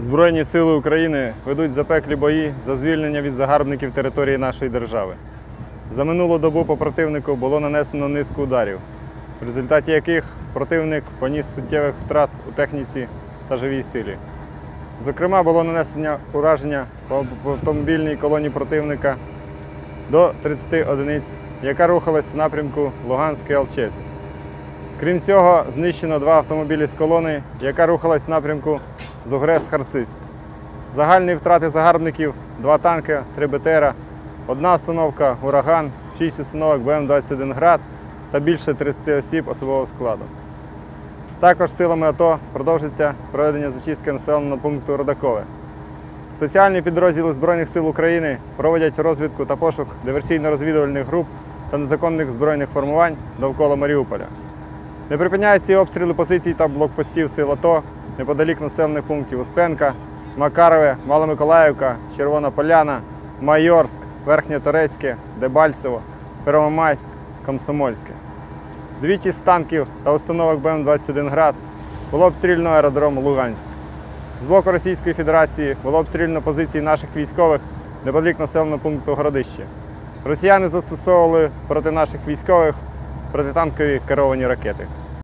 Збройні сили України ведуть запеклі бої за звільнення від загарбників території нашої держави. За минулу добу по противнику було нанесено низку ударів, в результаті яких противник поніс суттєвих втрат у техніці та живій силі. Зокрема, було нанесення ураження по автомобільній колоні противника до 30 одиниць, яка рухалась в напрямку Луганськ і Алчевськ. Крім цього, знищено два автомобілі з колони, яка рухалась в напрямку Зугрес-Харцизьк. Загальні втрати загарбників два танки, три БТРа, одна установка Ураган, шість установок БМ-21 Град та більше 30 осіб особового складу. Також силами АТО продовжиться проведення зачистки населеного пункту Родакове. Спеціальні підрозділи Збройних сил України проводять розвідку та пошук диверсійно-розвідувальних груп та незаконних збройних формувань довкола Маріуполя. Не припиняються і обстріли позицій та блокпостів сил АТО неподалік населених пунктів Успенка, Макарове, Маломиколаївка, Червона Поляна, Майорськ, Верхнє-Торецьке, Дебальцево, Первомайськ, Комсомольське. Двічі з танків та установок БМ-21 Град було обстріляно аеродром Луганськ. З боку Російської Федерації було обстріляно позиції наших військових неподалік населеного пункту Городище. Росіяни застосовували проти наших військових протитанкові керовані ракети.